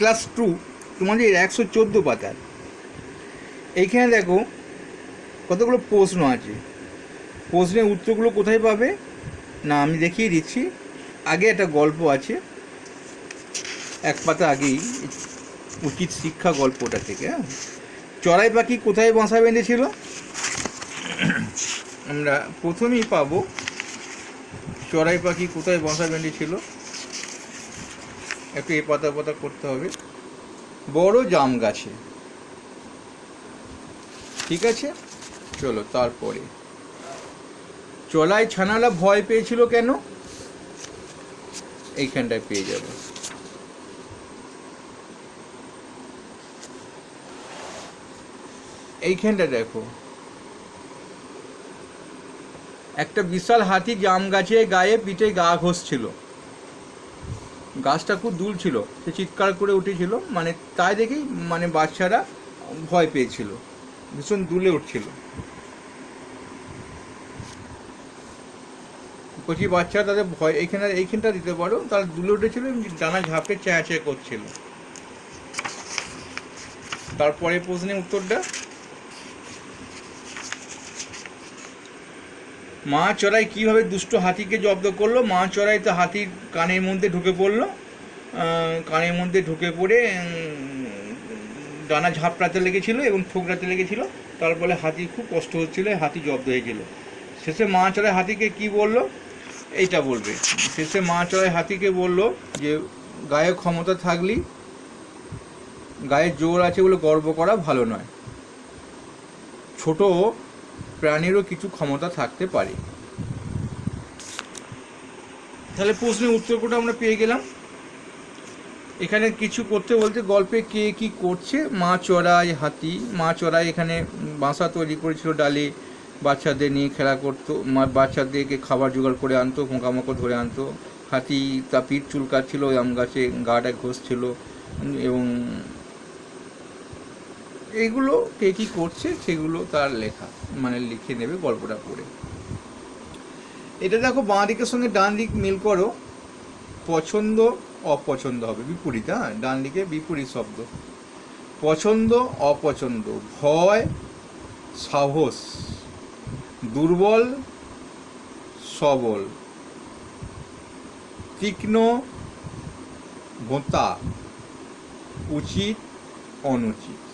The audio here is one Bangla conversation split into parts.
ক্লাস টু তোমাদের একশো চোদ্দ পাতার, এইখানে দেখো কতগুলো প্রশ্ন আছে। প্রশ্নের উত্তরগুলো কোথায় পাবে? না, আমি দেখিয়ে দিচ্ছি। আগে একটা গল্প আছে, এক পাতা আগেই, উচিত শিক্ষা গল্পটা থেকে হ্যাঁ? চড়াই পাখি কোথায় বাসা বেঁধেছিল? আমরা প্রথমেই পাবো, চড়াই পাখি কোথায় বাসা বেঁধেছিল? একটু এ পাতা পাতা করতে হবে। বড় জাম গাছে। ঠিক আছে? চলো তারপরে। চলাই ছানালা ভয় পেয়েছিল কেন? এইখানটায় পেয়ে যাবে। এইখানটা দেখো। একটা বিশাল হাতি জাম গাছে গায়ে পিঠে গা ঘষছিল। গাছটা খুব দূর ছিল, সে চিৎকার করে উঠেছিল মানে তাই দেখেই মানে বাচ্চারা ভয় পেয়েছিল, ভীষণ দুলে উঠছিল। কচি বাচ্চা তাদের ভয়, এইখানে, এইখানটা দিতে পারো। তারা দুলে উঠেছিল ডানা ঝাপটে চেঁচা করছিল। তারপরে প্রশ্নের উত্তরটা মা চড়াই কীভাবে দুষ্ট হাতিকে জব্দ করল? মা চড়াই তো হাতির কানের মধ্যে ঢুকে পড়ল। কানের মধ্যে ঢুকে পড়ে ডানা ঝাপড়াতে লেগেছিল এবং ঠোকরাতে লেগেছিল। তার ফলে হাতির খুব কষ্ট হচ্ছিল, হাতি জব্দ হয়েছিল শেষে মা চড়াই হাতিকে কি বলল? এইটা বলবে। শেষে মা চড়াই হাতিকে বলল যে, গায়ে ক্ষমতা থাকলি, গায়ে জোর আছে বলে গর্ব করা ভালো নয়। ছোট প্রাণীরও কিছু ক্ষমতা থাকতে পারে। তাহলে প্রশ্নের উত্তরটা আমরা পেয়ে গেলাম? এখানে কিছু করতে বলতে গল্পে কে কি করছে? মা চড়াই হাতি। মা চড়াই এখানে বাসা তৈরি করেছিল ডালে। বাচ্চাদের নিয়ে খেলা করতো। বাচ্চাদেরকে খাবার জোগাড় করে আনতো, পোকামাকড় ধরে আনতো। হাতি তা পিঠ চুলকাচ্ছিল আম গাছে গাটা ঘষছিল। এবং এইগুলো কে কী করছে সেগুলো তার লেখা মানে লিখে নেবে গল্পটা পড়ে। এটা দেখো বাঁ দিকের সঙ্গে ডান দিক মিল করো। পছন্দ, অপছন্দ হবে, বিপরীত হ্যাঁ? ডান দিকে বিপরীত শব্দ। পছন্দ, অপছন্দ, ভয়, সাহস, দুর্বল, সবল, তীক্ষ্ণ ভোঁতা উচিত, অনুচিত।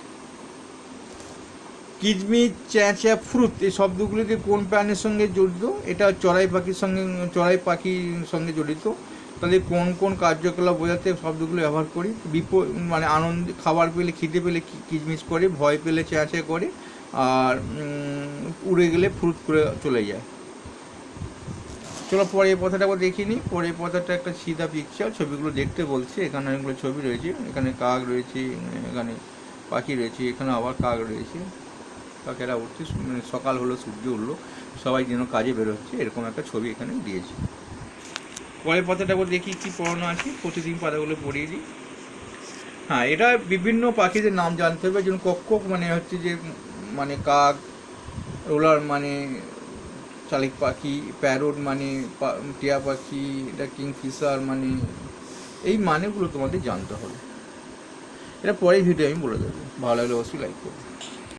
কিজমিচ চ্যাঁচা ফ্রুত এই শব্দগুলিতে কোন প্রাণীর সঙ্গে জড়িত? এটা চড়াই পাখির সঙ্গে, চড়াই পাখির সঙ্গে জড়িত। তাহলে কোন কোন কার্যকলাপ বোঝাতে শব্দগুলো ব্যবহার করি? বিপ মানে আনন্দ, খাবার পেলে, খিদে পেলে কিচমিচ করে, ভয় পেলে চেঁচে করে, আর উড়ে গেলে ফ্রুত করে চলে যায়। চলো পরে এই কথাটা আবার দেখিনি পরে এই কথাটা একটা সিধা পিকচার ছবিগুলো দেখতে বলছে। এখানে অনেকগুলো ছবি রয়েছে। এখানে কাক রয়েছে, এখানে পাখি রয়েছে, এখানে আবার কাক রয়েছে। কাকেরা উঠছে মানে সকাল হলো, সূর্য উঠল, সবাই যেন কাজে বেরোচ্ছে এরকম একটা ছবি এখানে দিয়েছি। পরের পাতাটা দেখি কি পড়ানো আছে, প্রতিদিন পাতাগুলো পড়িয়ে দিই। হ্যাঁ এটা বিভিন্ন পাখিদের নাম জানতে হবে, যেমন কক্কক মানে হচ্ছে যে মানে কাক, রোলার মানে শালিক পাখি, প্যারোট মানে টিয়া পাখি, এটা কিংফিশার মানে এই মানেগুলো তোমাদের জানতে হবে। এটা পরের ভিডিও আমি বলে দেবো। ভালো লাগলে অবশ্যই লাইক করবে।